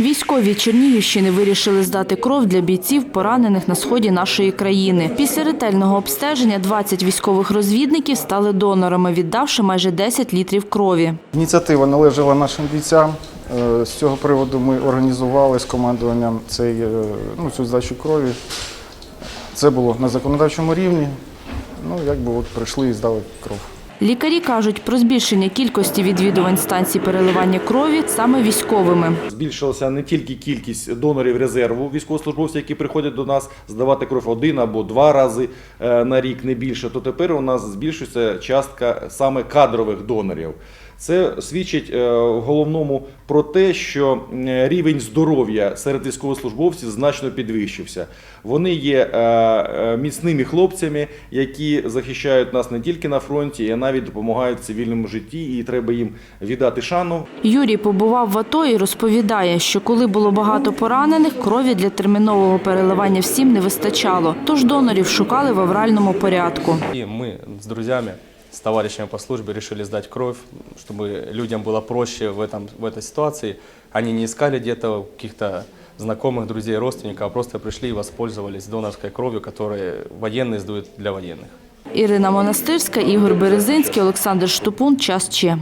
Військові Чернігівщини вирішили здати кров для бійців, поранених на сході нашої країни. Після ретельного обстеження 20 військових розвідників стали донорами, віддавши майже 10 літрів крові. Ініціатива належала нашим бійцям. Е, З цього приводу ми організували з командуванням цей, е, ну, цю здачу крові. Це було на законодавчому рівні. Ну, якби от прийшли і здали кров. Лікарі кажуть про збільшення кількості відвідувань станцій переливання крові саме військовими. Збільшилася не тільки кількість донорів резерву військовослужбовців, які приходять до нас здавати кров один або два рази е, на рік, не більше. То тепер у нас збільшується частка саме кадрових донорів. Це свідчить е, в головному про те, що е, рівень здоров'я серед військовослужбовців значно підвищився. Вони є е, міцними хлопцями, які захищають нас не тільки на фронті, а навіть допомагають в цивільному житті, і треба їм віддати шану. Юрій побував в АТО і розповідає, що коли було багато поранених, крові для термінового переливання всім не вистачало. Тож донорів шукали в авральному порядку. И мы с друзьями, с товарищами по службе решили сдать кровь, чтобы людям было проще в, этом, в этой ситуации. Они не искали где-то каких-то знакомых, друзей, родственников, а просто пришли и воспользовались донорской кровью, которую военные сдают для военных. Ірина Монастирська, Ігор Березинський, Олександр Штупун. Час Че.